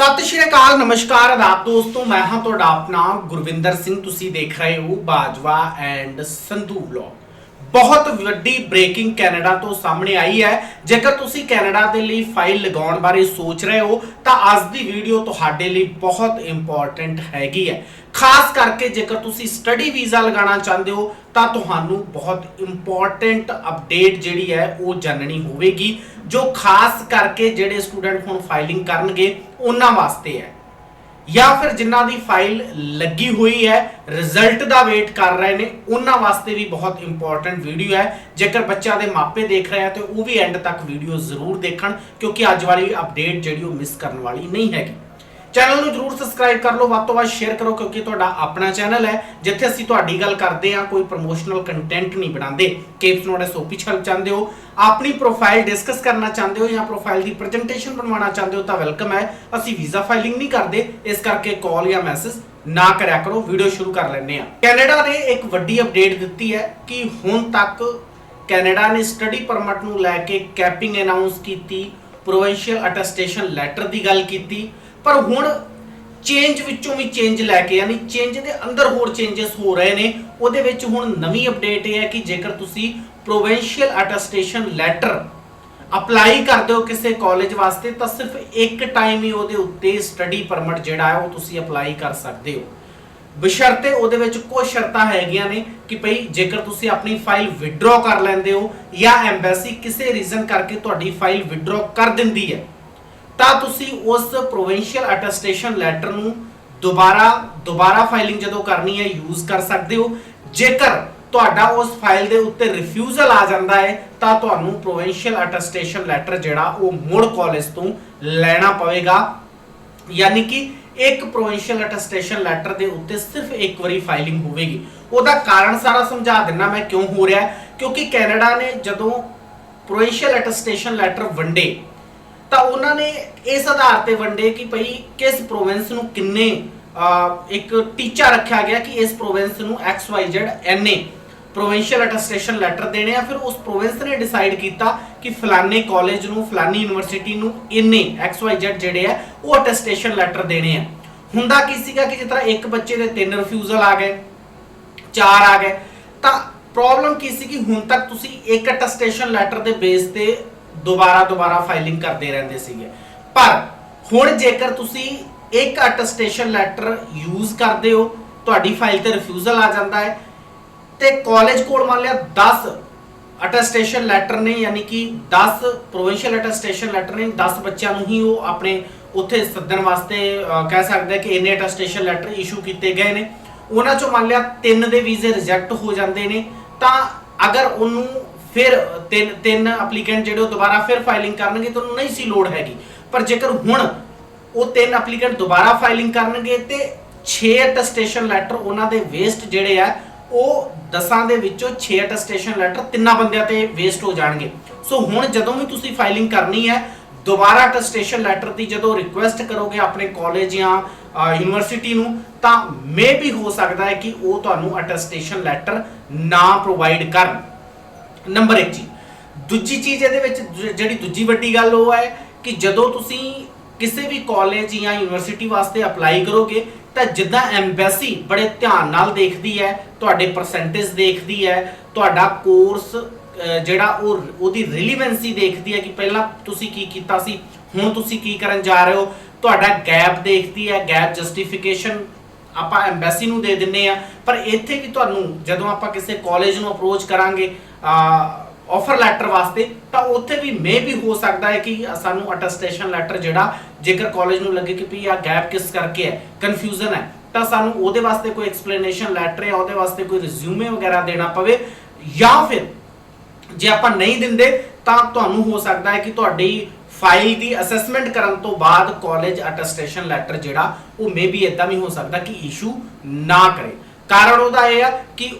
ਸਤਿ ਸ਼੍ਰੀ ਅਕਾਲ, ਨਮਸਕਾਰ, ਆਦਾਬ ਦੋਸਤੋ, ਮੈਂ ਹਾਂ ਤੁਹਾਡਾ ਆਪਣਾ ਗੁਰਵਿੰਦਰ ਸਿੰਘ, ਤੁਸੀਂ ਦੇਖ ਰਹੇ ਹੋ ਬਾਜਵਾ ਐਂਡ ਸੰਧੂ ਵਲੌਗ ਬਹੁਤ ਵੱਡੀ ਬ੍ਰੇਕਿੰਗ ਕੈਨੇਡਾ ਤੋਂ ਸਾਹਮਣੇ ਆਈ ਹੈ। ਜੇਕਰ ਤੁਸੀਂ ਕੈਨੇਡਾ ਦੇ ਲਈ ਫਾਈਲ ਲਗਾਉਣ ਬਾਰੇ ਸੋਚ ਰਹੇ ਹੋ, ਤਾਂ ਅੱਜ ਦੀ ਵੀਡੀਓ ਤੁਹਾਡੇ ਲਈ ਬਹੁਤ ਇੰਪੋਰਟੈਂਟ ਹੈਗੀ ਹੈ। ਖਾਸ ਕਰਕੇ ਜੇਕਰ ਤੁਸੀਂ ਸਟੱਡੀ ਵੀਜ਼ਾ ਲਗਾਉਣਾ ਚਾਹੁੰਦੇ ਹੋ, ਤਾਂ ਤੁਹਾਨੂੰ ਬਹੁਤ ਇੰਪੋਰਟੈਂਟ ਅਪਡੇਟ ਜਿਹੜੀ ਹੈ, ਉਹ ਜਾਣਨੀ ਹੋਵੇਗੀ, ਜੋ ਖਾਸ ਕਰਕੇ ਜਿਹੜੇ ਸਟੂਡੈਂਟ ਹੁਣ ਫਾਈਲਿੰਗ ਕਰਨਗੇ, ਉਹਨਾਂ ਵਾਸਤੇ ਹੈ। ਜਾਂ ਫਿਰ ਜਿਨ੍ਹਾਂ ਦੀ ਫਾਈਲ ਲੱਗੀ ਹੋਈ ਹੈ ਰਿਜ਼ਲਟ ਦਾ ਵੇਟ ਕਰ ਰਹੇ ਨੇ, ਉਹਨਾਂ ਵਾਸਤੇ ਵੀ ਬਹੁਤ ਇੰਪੋਰਟੈਂਟ ਵੀਡੀਓ ਹੈ। ਜੇਕਰ ਬੱਚਿਆਂ ਦੇ ਮਾਪੇ ਦੇਖ ਰਹੇ ਆ ਤੇ ਉਹ ਵੀ ਐਂਡ ਤੱਕ ਵੀਡੀਓ ਜ਼ਰੂਰ ਦੇਖਣ, ਕਿਉਂਕਿ ਅੱਜ ਵਾਲੀ ਅਪਡੇਟ ਜਿਹੜੀ ਉਹ ਮਿਸ ਕਰਨ ਵਾਲੀ ਨਹੀਂ ਹੈਗੀ। ਚੈਨਲ ਨੂੰ ਜਰੂਰ ਸਬਸਕ੍ਰਾਈਬ ਕਰ ਲਓ, ਵੱਧ ਤੋਂ ਵੱਧ ਸ਼ੇਅਰ ਕਰੋ, ਕਿਉਂਕਿ ਤੁਹਾਡਾ ਆਪਣਾ ਚੈਨਲ ਹੈ, ਜਿੱਥੇ ਅਸੀਂ ਤੁਹਾਡੀ ਗੱਲ ਕਰਦੇ ਹਾਂ, ਕੋਈ ਪ੍ਰੋਮੋਸ਼ਨਲ ਕੰਟੈਂਟ ਨਹੀਂ ਬਣਾਉਂਦੇ। ਕੇਪਸ ਨੋਟ ਐਸਓਪੀ ਛਲ ਚਾਹੁੰਦੇ ਹੋ, ਆਪਣੀ ਪ੍ਰੋਫਾਈਲ ਡਿਸਕਸ ਕਰਨਾ ਚਾਹੁੰਦੇ ਹੋ ਜਾਂ ਪ੍ਰੋਫਾਈਲ ਦੀ ਪ੍ਰੈਜੈਂਟੇਸ਼ਨ ਬਣਵਾਉਣਾ ਚਾਹੁੰਦੇ ਹੋ ਤਾਂ ਵੈਲਕਮ ਹੈ। ਅਸੀਂ ਵੀਜ਼ਾ ਫਾਈਲਿੰਗ ਨਹੀਂ ਕਰਦੇ, ਇਸ ਕਰਕੇ ਕਾਲ ਜਾਂ ਮੈਸੇਜ ਨਾ ਕਰਿਆ ਕਰੋ ਵੀਡੀਓ ਸ਼ੁਰੂ ਕਰ ਲੈਂਦੇ ਆ ਕੈਨੇਡਾ ਨੇ ਇੱਕ ਵੱਡੀ ਅਪਡੇਟ ਦਿੱਤੀ ਹੈ ਕਿ ਹੁਣ ਤੱਕ ਕੈਨੇਡਾ ਨੇ ਸਟੱਡੀ ਪਰਮਿਟ ਨੂੰ ਲੈ ਕੇ ਕੈਪਿੰਗ ਅਨਾਉਂਸ ਕੀਤੀ ਪ੍ਰੋਵਿੰਸ਼ੀਅਲ ਅਟੈਸਟੇਸ਼ਨ ਲੈਟਰ ਦੀ ਗੱਲ ਕੀਤੀ ਪਰ ਹੁਣ ਚੇਂਜ ਵਿੱਚੋਂ ਵੀ ਚੇਂਜ ਲੈ ਕੇ ਯਾਨੀ ਚੇਂਜ ਦੇ ਅੰਦਰ ਹੋਰ ਚੇਂਜਸ ਹੋ ਰਹੇ ਨੇ, ਉਹਦੇ ਵਿੱਚ ਹੁਣ ਨਵੀਂ ਅਪਡੇਟ ਇਹ ਹੈ ਕਿ ਜੇਕਰ ਤੁਸੀਂ ਪ੍ਰੋਵਿੰਸ਼ੀਅਲ ਅਟੈਸਟੇਸ਼ਨ ਲੈਟਰ ਅਪਲਾਈ ਕਰਦੇ ਹੋ ਕਿਸੇ ਕਾਲਜ ਵਾਸਤੇ, ਤਾਂ ਸਿਰਫ ਇੱਕ ਟਾਈਮ ਹੀ ਉਹਦੇ ਉੱਤੇ ਸਟੱਡੀ ਪਰਮਿਟ ਜਿਹੜਾ ਹੈ, ਉਹ ਤੁਸੀਂ ਅਪਲਾਈ ਕਰ ਸਕਦੇ ਹੋ। ਬਸ਼ਰਤੇ ਉਹਦੇ ਵਿੱਚ ਕੁਝ ਸ਼ਰਤਾਂ ਹੈਗੀਆਂ ਨੇ ਕਿ ਭਈ ਜੇਕਰ ਤੁਸੀਂ ਆਪਣੀ ਫਾਈਲ ਵਿਡਰਾ ਕਰ ਲੈਂਦੇ ਹੋ ਜਾਂ ਐਮਬੈਸੀ ਕਿਸੇ ਰੀਜ਼ਨ ਕਰਕੇ ਤੁਹਾਡੀ ਫਾਈਲ ਵਿਡਰਾ ਕਰ ਦਿੰਦੀ ਹੈ ਤਾਂ ਤੁਸੀਂ ਉਸ ਪ੍ਰੋਵਿੰਸ਼ੀਅਲ ਅਟੈਸਟੇਸ਼ਨ ਲੈਟਰ ਨੂੰ ਦੁਬਾਰਾ ਦੁਬਾਰਾ ਫਾਈਲਿੰਗ ਜਦੋਂ ਕਰਨੀ ਹੈ ਯੂਜ਼ ਕਰ ਸਕਦੇ ਹੋ। ਜੇਕਰ ਤੁਹਾਡਾ ਉਸ ਫਾਈਲ ਦੇ ਉੱਤੇ ਰਿਫਿਊਜ਼ਲ ਆ ਜਾਂਦਾ ਹੈ, ਤਾਂ ਤੁਹਾਨੂੰ ਪ੍ਰੋਵਿੰਸ਼ੀਅਲ ਅਟੈਸਟੇਸ਼ਨ ਲੈਟਰ ਜਿਹੜਾ, ਉਹ ਮੁੜ ਕਾਲਜ ਤੋਂ ਲੈਣਾ ਪਵੇਗਾ। ਯਾਨੀ ਕਿ ਇੱਕ ਪ੍ਰੋਵਿੰਸ਼ੀਅਲ ਅਟੈਸਟੇਸ਼ਨ ਲੈਟਰ ਦੇ ਉੱਤੇ ਸਿਰਫ ਇੱਕ ਵਾਰੀ ਫਾਈਲਿੰਗ ਹੋਵੇਗੀ। ਉਹਦਾ ਕਾਰਨ ਸਾਰਾ ਸਮਝਾ ਦਿੰਨਾ ਮੈਂ ਕਿਉਂ ਹੋ ਰਿਹਾ ਕਿਉਂਕਿ ਕੈਨੇਡਾ ਨੇ ਜਦੋਂ ਪ੍ਰੋਵਿੰਸ਼ੀਅਲ ਅਟੈਸਟੇਸ਼ਨ ਲੈਟਰ ਵੰਡੇ ਤਾਂ ਉਹਨਾਂ ਨੇ ਇਸ ਆਧਾਰ ਤੇ ਵੰਡੇ ਕਿ ਭਈ ਕਿਸ ਪ੍ਰੋਵਿੰਸ ਨੂੰ ਕਿੰਨੇ ਇੱਕ ਟੀਚਾ ਰੱਖਿਆ ਗਿਆ ਕਿ ਇਸ ਪ੍ਰੋਵਿੰਸ ਨੂੰ XYZ NA provincial attestation letter ਦੇਣੇ ਆ। ਫਿਰ ਉਸ ਪ੍ਰੋਵਿੰਸ ਨੇ ਡਿਸਾਈਡ ਕੀਤਾ ਕਿ ਫਲਾਣੇ ਕਾਲਜ ਨੂੰ, ਫਲਾਨੀ ਯੂਨੀਵਰਸਿਟੀ ਨੂੰ ਇੰਨੇ ਐਕਸ XYZ ਜਿਹੜੇ ਆ, ਉਹ ਅਟੈਸਟੇਸ਼ਨ ਲੈਟਰ ਦੇਣੇ ਆ। ਹੁੰਦਾ ਕੀ ਸੀਗਾ ਕਿ ਜਿਸ ਤਰ੍ਹਾਂ ਇੱਕ ਬੱਚੇ ਦੇ ਤਿੰਨ ਰਿਫਿਊਜ਼ਲ ਆ ਗਏ, ਚਾਰ ਆ ਗਏ, ਤਾਂ ਪ੍ਰੋਬਲਮ ਕੀ ਸੀ ਕਿ ਹੁਣ ਤੱਕ ਤੁਸੀਂ ਇੱਕ ਅਟੈਸਟੇਸ਼ਨ ਲੈਟਰ ਦੇ ਬੇਸ ਤੇ ਦੁਬਾਰਾ ਦੁਬਾਰਾ ਫਾਈਲਿੰਗ ਕਰਦੇ ਰਹਿੰਦੇ ਸੀਗੇ। ਪਰ ਹੁਣ ਜੇਕਰ ਤੁਸੀਂ ਇੱਕ ਅਟੈਸਟੇਸ਼ਨ ਲੈਟਰ ਯੂਜ਼ ਕਰਦੇ ਹੋ, ਤੁਹਾਡੀ ਫਾਈਲ ਤੇ ਰਿਫਿਊਜ਼ਲ ਆ ਜਾਂਦਾ ਹੈ ਤੇ ਕਾਲਜ ਕੋਲ ਮੰਨ ਲਿਆ 10 ਅਟੈਸਟੇਸ਼ਨ ਲੈਟਰ ਨੇ, ਯਾਨੀ ਕਿ 10 ਪ੍ਰੋਵਿੰਸ਼ੀਅਲ ਅਟੈਸਟੇਸ਼ਨ ਲੈਟਰ ਨੇ 10 ਬੱਚਿਆਂ ਨੂੰ ਹੀ ਉਹ ਆਪਣੇ ਉੱਥੇ ਸੱਦਣ ਵਾਸਤੇ ਕਹਿ ਸਕਦੇ ਕਿ ਇੰਨੇ ਅਟੈਸਟੇਸ਼ਨ ਲੈਟਰ ਇਸ਼ੂ ਕੀਤੇ ਗਏ ਨੇ। ਉਹਨਾਂ ਚੋਂ ਮੰਨ ਲਿਆ ਤਿੰਨ ਦੇ ਵੀਜ਼ੇ ਰਿਜੈਕਟ ਹੋ ਜਾਂਦੇ ਨੇ। ਤਾਂ ਅਗਰ ਉਹਨੂੰ ਫਿਰ ਤਿੰਨ ਤਿੰਨ ਐਪਲੀਕੈਂਟ ਜਿਹੜੇ ਉਹ ਦੁਬਾਰਾ ਫਿਰ ਫਾਈਲਿੰਗ ਕਰਨਗੇ ਤੁਹਾਨੂੰ ਨਹੀਂ ਸੀ ਲੋੜ ਹੈਗੀ। ਪਰ ਜੇਕਰ ਹੁਣ ਉਹ ਤਿੰਨ ਐਪਲੀਕੈਂਟ ਦੁਬਾਰਾ ਫਾਈਲਿੰਗ ਕਰਨਗੇ ਤੇ 6 ਅਟੈਸਟੇਸ਼ਨ ਲੈਟਰ ਉਹਨਾਂ ਦੇ ਵੇਸਟ ਜਿਹੜੇ ਆ, ਉਹ 10 ਦੇ ਵਿੱਚੋਂ 6 ਅਟੈਸਟੇਸ਼ਨ ਲੈਟਰ ਤਿੰਨਾਂ ਬੰਦਿਆਂ ਤੇ ਵੇਸਟ ਹੋ ਜਾਣਗੇ। ਸੋ ਹੁਣ ਜਦੋਂ ਵੀ ਤੁਸੀਂ ਫਾਈਲਿੰਗ ਕਰਨੀ ਹੈ, ਦੁਬਾਰਾ ਅਟੈਸਟੇਸ਼ਨ ਲੈਟਰ ਦੀ ਜਦੋਂ ਰਿਕੁਐਸਟ ਕਰੋਗੇ ਆਪਣੇ ਕਾਲਜ ਜਾਂ ਯੂਨੀਵਰਸਿਟੀ ਨੂੰ, ਤਾਂ ਮੇ ਵੀ ਹੋ ਸਕਦਾ ਹੈ ਕਿ ਉਹ ਤੁਹਾਨੂੰ ਅਟੈਸਟੇਸ਼ਨ ਲੈਟਰ ਨਾ ਪ੍ਰੋਵਾਈਡ ਕਰਨ। ਨੰਬਰ 1 ਜੀ ਦੂਜੀ ਚੀਜ਼ ਇਹਦੇ ਵਿੱਚ ਜਿਹੜੀ ਦੂਜੀ ਵੱਡੀ ਗੱਲ ਉਹ ਹੈ ਕਿ ਜਦੋਂ ਤੁਸੀਂ ਕਿਸੇ ਵੀ ਕਾਲਜ ਜਾਂ ਯੂਨੀਵਰਸਿਟੀ ਵਾਸਤੇ ਅਪਲਾਈ ਕਰੋਗੇ, ਤਾਂ ਜਿੱਦਾਂ ਐਮਬੈਸੀ ਬੜੇ ਧਿਆਨ ਨਾਲ ਦੇਖਦੀ ਹੈ, ਤੁਹਾਡੇ ਪਰਸੈਂਟੇਜ ਦੇਖਦੀ ਹੈ, ਤੁਹਾਡਾ ਕੋਰਸ ਜਿਹੜਾ ਉਹ, ਉਹਦੀ ਰਿਲੀਵੈਂਸੀ ਦੇਖਦੀ ਹੈ ਕਿ ਪਹਿਲਾਂ ਤੁਸੀਂ ਕੀ ਕੀਤਾ ਸੀ, ਹੁਣ ਤੁਸੀਂ ਕੀ ਕਰਨ ਜਾ ਰਹੇ ਹੋ, ਤੁਹਾਡਾ ਗੈਪ ਦੇਖਦੀ ਹੈ ਗੈਪ ਜਸਟੀਫਿਕੇਸ਼ਨ ਆਪਾਂ ਐਮਬੈਸੀ ਨੂੰ ਦੇ ਦਿੰਨੇ ਆ ਪਰ ਇੱਥੇ ਵੀ ਤੁਹਾਨੂੰ, ਜਦੋਂ ਆਪਾਂ ਕਿਸੇ ਕਾਲਜ ਨੂੰ ਅਪਰੋਚ ਕਰਾਂਗੇ ਆਫਰ ਲੈਟਰ ਵਾਸਤੇ, ਤਾਂ ਉੱਥੇ ਵੀ ਮੇ ਵੀ ਹੋ ਸਕਦਾ ਹੈ ਕਿ ਸਾਨੂੰ ਅਟੈਸਟੇਸ਼ਨ ਲੈਟਰ ਜਿਹੜਾ, ਜੇਕਰ ਕਾਲਜ ਨੂੰ ਲੱਗੇ ਕਿ ਵੀ ਆ ਗੈਪ ਕਿਸ ਕਰਕੇ ਹੈ ਕਨਫਿਊਜ਼ਨ ਹੈ, ਤਾਂ ਸਾਨੂੰ ਉਹਦੇ ਵਾਸਤੇ ਕੋਈ ਐਕਸਪਲੇਨੇਸ਼ਨ ਲੈਟਰ ਜਾਂ ਉਹਦੇ ਵਾਸਤੇ ਕੋਈ ਰਿਜ਼ਿਊਮੇ ਵਗੈਰਾ ਦੇਣਾ ਪਵੇ, ਜਾਂ ਫਿਰ ਜੇ ਆਪਾਂ ਨਹੀਂ ਦਿੰਦੇ, ਤਾਂ ਤੁਹਾਨੂੰ ਹੋ ਸਕਦਾ ਹੈ ਕਿ ਤੁਹਾਡੀ ਫਾਈਲ ਦੀ ਅਸੈਸਮੈਂਟ ਕਰਨ ਤੋਂ ਬਾਅਦ ਕਾਲਜ ਅਟੈਸਟੇਸ਼ਨ ਲੈਟਰ ਜਿਹੜਾ, ਉਹ ਮੇਬੀ ਇਦਾਂ ਵੀ ਹੋ ਸਕਦਾ ਕਿ ਇਸ਼ੂ ਨਾ ਕਰੇ। ਕਾਰਨ ਉਹਦਾ ਇਹ ਆ ਕਿ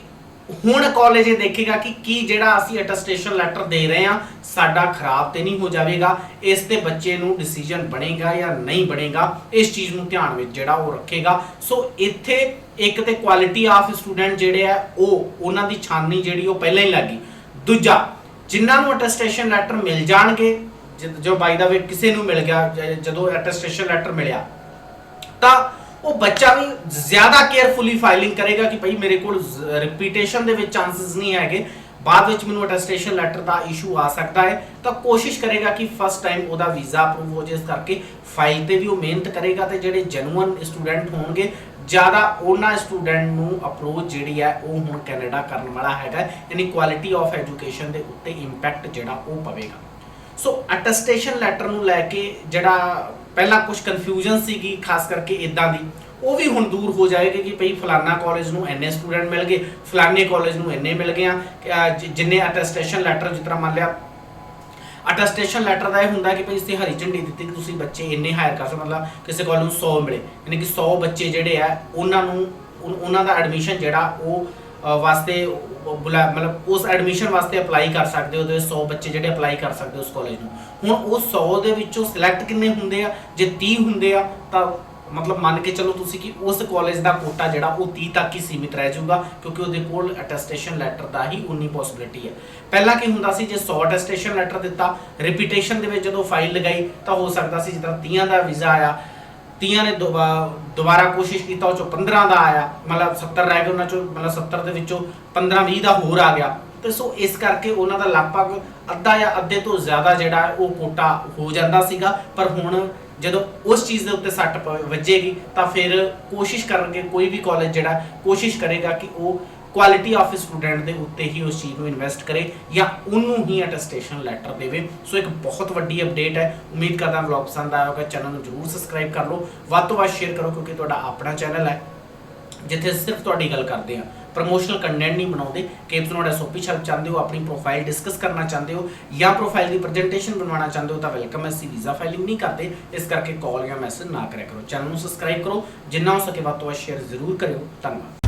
ਹੁਣ ਕਾਲਜ ਇਹ ਦੇਖੇਗਾ ਕਿ ਕੀ ਜਿਹੜਾ ਅਸੀਂ ਅਟੈਸਟੇਸ਼ਨ ਲੈਟਰ ਦੇ ਰਹੇ ਆ ਸਾਡਾ ਖਰਾਬ ਤੇ ਨਹੀਂ ਹੋ ਜਾਵੇਗਾ, ਇਸ ਤੇ ਬੱਚੇ ਨੂੰ ਡਿਸੀਜਨ ਬਣੇਗਾ ਜਾਂ ਨਹੀਂ ਬਣੇਗਾ, ਇਸ ਚੀਜ਼ ਨੂੰ ਧਿਆਨ ਵਿੱਚ ਜਿਹੜਾ ਉਹ ਰੱਖੇਗਾ। ਸੋ ਇੱਥੇ ਇੱਕ ਤੇ ਕੁਆਲਿਟੀ ਆਫ ਸਟੂਡੈਂਟ ਜਿਹੜੇ ਆ, ਉਹ ਉਹਨਾਂ ਦੀ ਛਾਨਣੀ ਜਿਹੜੀ ਉਹ ਪਹਿਲਾਂ ਹੀ ਲੱਗੀ ਦੂਜਾ, ਜਿਨ੍ਹਾਂ ਨੂੰ ਅਟੈਸਟੇਸ਼ਨ ਲੈਟਰ ਮਿਲ ਜਾਣਗੇ ਜਦ- ਜੋ ਬਾਈ ਦਾ ਵੇ ਕਿਸੇ ਨੂੰ ਮਿਲ ਗਿਆ ਜਦੋਂ ਅਟੈਸਟੇਸ਼ਨ ਲੈਟਰ ਮਿਲਿਆ, ਤਾਂ ਉਹ ਬੱਚਾ ਵੀ ਜ਼ਿਆਦਾ ਕੇਅਰਫੁਲੀ ਫਾਈਲਿੰਗ ਕਰੇਗਾ ਕਿ ਭਾਈ ਮੇਰੇ ਕੋਲ ਰਿਪੀਟੇਸ਼ਨ ਦੇ ਵਿੱਚ ਚਾਂਸਸ ਨਹੀਂ ਹੈਗੇ। ਬਾਅਦ ਵਿੱਚ ਮੈਨੂੰ ਅਟੈਸਟੇਸ਼ਨ ਲੈਟਰ ਦਾ ਇਸ਼ੂ ਆ ਸਕਦਾ ਹੈ। ਤਾਂ ਕੋਸ਼ਿਸ਼ ਕਰੇਗਾ ਕਿ ਫਸਟ ਟਾਈਮ ਉਹਦਾ ਵੀਜ਼ਾ ਅਪਰੂਵ ਹੋ ਜਾਏ ਇਸ ਕਰਕੇ। ਫਾਈਲ ਤੇ ਵੀ ਉਹ ਮਿਹਨਤ ਕਰੇਗਾ ਤੇ ਜਿਹੜੇ ਜੈਨੂਅਨ ਸਟੂਡੈਂਟ ਹੋਣਗੇ, ਜ਼ਿਆਦਾ ਉਹਨਾਂ ਸਟੂਡੈਂਟ ਨੂੰ ਅਪਰੋਚ ਜਿਹੜੀ ਹੈ ਉਹ ਹੁਣ ਕੈਨੇਡਾ ਕਰਨ ਵਾਲਾ ਹੈਗਾ। ਯਾਨੀ ਕੁਆਲਿਟੀ ਆਫ ਐਜੂਕੇਸ਼ਨ ਦੇ ਉੱਤੇ ਇੰਪੈਕਟ ਜਿਹੜਾ ਉਹ ਪਵੇਗਾ। ਸੋ ਅਟੈਸਟੇਸ਼ਨ ਲੈਟਰ ਨੂੰ ਲੈ ਕੇ ਜਿਹੜਾ ਪਹਿਲਾਂ ਕੁਝ ਕਨਫਿਊਜ਼ਨ ਸੀਗੀ, ਖਾਸ ਕਰਕੇ ਇਦਾਂ ਦੀ। ਉਹ ਵੀ ਹੁਣ ਦੂਰ ਹੋ ਜਾਏਗੀ ਕਿ ਭਈ ਫਲਾਨਾ ਕਾਲਜ ਨੂੰ ਐਨੇ ਸਟੂਡੈਂਟ ਮਿਲ ਗਏ, ਫਲਾਨੇ ਕਾਲਜ ਨੂੰ ਐਨੇ ਮਿਲ ਗਏ ਆ। ਜਿੰਨੇ ਅਟੈਸਟੇਸ਼ਨ ਲੈਟਰ ਜਿਸ ਤਰ੍ਹਾਂ ਮੰਨ ਲਿਆ ਅਟੈਸਟੇਸ਼ਨ ਲੈਟਰ ਦਾ ਇਹ ਹੁੰਦਾ ਕਿ ਭਈ ਇਸੇ ਹਰੀ ਝੰਡੀ ਦਿੱਤੀ ਕਿ ਤੁਸੀਂ ਬੱਚੇ ਇੰਨੇ ਹਾਇਰ ਕਰ ਸਕਦੇ ਮਤਲਬ ਕਿਸੇ ਕਾਲਜ ਨੂੰ 100 ਮਿਲੇ। ਯਾਨੀ ਕਿ 100 ਬੱਚੇ ਜਿਹੜੇ ਆ, ਉਹਨਾਂ ਨੂੰ ਉਹਨਾਂ ਦਾ ਐਡਮਿਸ਼ਨ ਜਿਹੜਾ ਉਹ ਵਾਸਤੇ ਬੁਲਾ, ਮਤਲਬ ਉਸ ਐਡਮਿਸ਼ਨ ਵਾਸਤੇ ਅਪਲਾਈ ਕਰ ਸਕਦੇ ਹੋ ਤੇ 100 ਬੱਚੇ ਜਿਹੜੇ ਅਪਲਾਈ ਕਰ ਸਕਦੇ ਉਸ ਕਾਲਜ ਨੂੰ। ਹੁਣ ਉਹ 100 ਦੇ ਵਿੱਚੋਂ ਸਿਲੈਕਟ ਕਿੰਨੇ ਹੁੰਦੇ ਆ? ਜੇ 30 ਹੁੰਦੇ ਆ, ਤਾਂ ਮਤਲਬ ਮੰਨ ਕੇ ਚੱਲੋ ਤੁਸੀਂ ਕਿ ਉਸ ਕਾਲਜ ਦਾ ਕੋਟਾ ਜਿਹੜਾ, ਉਹ 30 ਤੱਕ ਹੀ ਸੀਮਿਤ ਰਹਿ ਜਾਊਗਾ, ਕਿਉਂਕਿ ਉਹਦੇ ਕੋਲ ਅਟੈਸਟੇਸ਼ਨ ਲੈਟਰ ਦਾ ਹੀ ਉਨੀ ਪੋਸਿਬਿਲਿਟੀ ਹੈ। ਪਹਿਲਾਂ ਕੀ ਹੁੰਦਾ ਸੀ, ਜੇ 100 ਅਟੈਸਟੇਸ਼ਨ ਲੈਟਰ ਦਿੱਤਾ ਰਿਪੀਟੇਸ਼ਨ ਦੇ ਵਿੱਚ ਜਦੋਂ ਫਾਈਲ ਲਗਾਈ, ਤਾਂ ਹੋ ਸਕਦਾ ਸੀ ਜਿੱਦਾਂ 30 ਦਾ ਵੀਜ਼ਾ ਆਇਆ 30 ਨੇ ਦੁਬਾਰਾ ਕੋਸ਼ਿਸ਼ ਕੀਤਾ, ਉਹ ਚੋਂ 15 ਦਾ ਆਇਆ, ਮਤਲਬ 70 ਰਹਿ ਗਏ ਉਹਨਾਂ ਚੋਂ, ਮਤਲਬ 70 ਦੇ ਵਿੱਚੋਂ 15 20 ਦਾ ਹੋਰ ਆ ਗਿਆ। ਤੇ ਸੋ ਇਸ ਕਰਕੇ ਉਹਨਾਂ ਦਾ ਲਗਭਗ ਅੱਧਾ ਜਾਂ ਅੱਧੇ ਤੋਂ ਜ਼ਿਆਦਾ ਜਿਹੜਾ ਉਹ ਕੋਟਾ ਹੋ ਜਾਂਦਾ ਸੀਗਾ। ਪਰ ਹੁਣ ਜਦੋਂ ਉਸ ਚੀਜ਼ ਦੇ ਉੱਤੇ ਸੱਟ ਵੱਜੇਗੀ, ਤਾਂ ਫਿਰ ਕੋਸ਼ਿਸ਼ ਕਰਨਗੇ, ਕੋਈ ਵੀ ਕਾਲਜ ਜਿਹੜਾ ਕੋਸ਼ਿਸ਼ ਕਰੇਗਾ ਕਿ ਉਹ ਕੁਆਲਿਟੀ ਆਫ ਸਟੂਡੈਂਟ ਦੇ ਉੱਤੇ ਹੀ ਉਸ ਚੀਜ਼ ਨੂੰ ਇਨਵੈਸਟ ਕਰੇ ਜਾਂ ਉਹਨੂੰ ਹੀ ਅਟੈਸਟੇਸ਼ਨ ਲੈਟਰ ਦੇਵੇ। ਸੋ ਇੱਕ ਬਹੁਤ ਵੱਡੀ ਅਪਡੇਟ ਹੈ। ਉਮੀਦ ਕਰਦਾ ਵਲੌਗ ਪਸੰਦ ਆਇਆ ਹੋਵੇਗਾ ਚੈਨਲ ਨੂੰ ਜਰੂਰ ਸਬਸਕ੍ਰਾਈਬ ਕਰ ਲਓ। ਵੱਧ ਤੋਂ ਵੱਧ ਸ਼ੇਅਰ ਕਰੋ ਕਿਉਂਕਿ ਤੁਹਾਡਾ ਆਪਣਾ ਚੈਨਲ ਹੈ। ਜਿੱਥੇ ਸਿਰਫ ਤੁਹਾਡੀ ਗੱਲ ਕਰਦੇ ਆ ਪ੍ਰੋਮੋਸ਼ਨਲ ਕੰਟੈਂਟ ਨਹੀਂ ਬਣਾਉਂਦੇ। ਕੇਪਸ ਨੋਟ ਐਸਓਪੀ ਛੱਡ ਚਾਹੁੰਦੇ ਹੋ, ਆਪਣੀ ਪ੍ਰੋਫਾਈਲ ਡਿਸਕਸ ਕਰਨਾ ਚਾਹੁੰਦੇ ਹੋ ਜਾਂ ਪ੍ਰੋਫਾਈਲ ਦੀ ਪ੍ਰੈਜੈਂਟੇਸ਼ਨ ਬਣਾਉਣਾ ਚਾਹੁੰਦੇ ਹੋ ਤਾਂ ਵੈਲਕਮ ਹੈ। ਅਸੀਂ ਵੀਜ਼ਾ ਫਾਈਲਿੰਗ ਨਹੀਂ ਕਰਦੇ। ਇਸ ਕਰਕੇ ਕਾਲ ਜਾਂ ਮੈਸੇਜ ਨਾ ਕਰਿਆ ਕਰੋ। ਚੈਨਲ ਨੂੰ ਸਬਸਕ੍ਰਾਈਬ ਕਰੋ। ਜਿੰਨਾ ਹੋ ਸਕੇ ਵੱਧ ਤੋਂ ਵੱਧ ਸ਼ੇਅਰ ਜ਼ਰੂਰ ਕਰਿਓ। ਧੰਨਵਾਦ।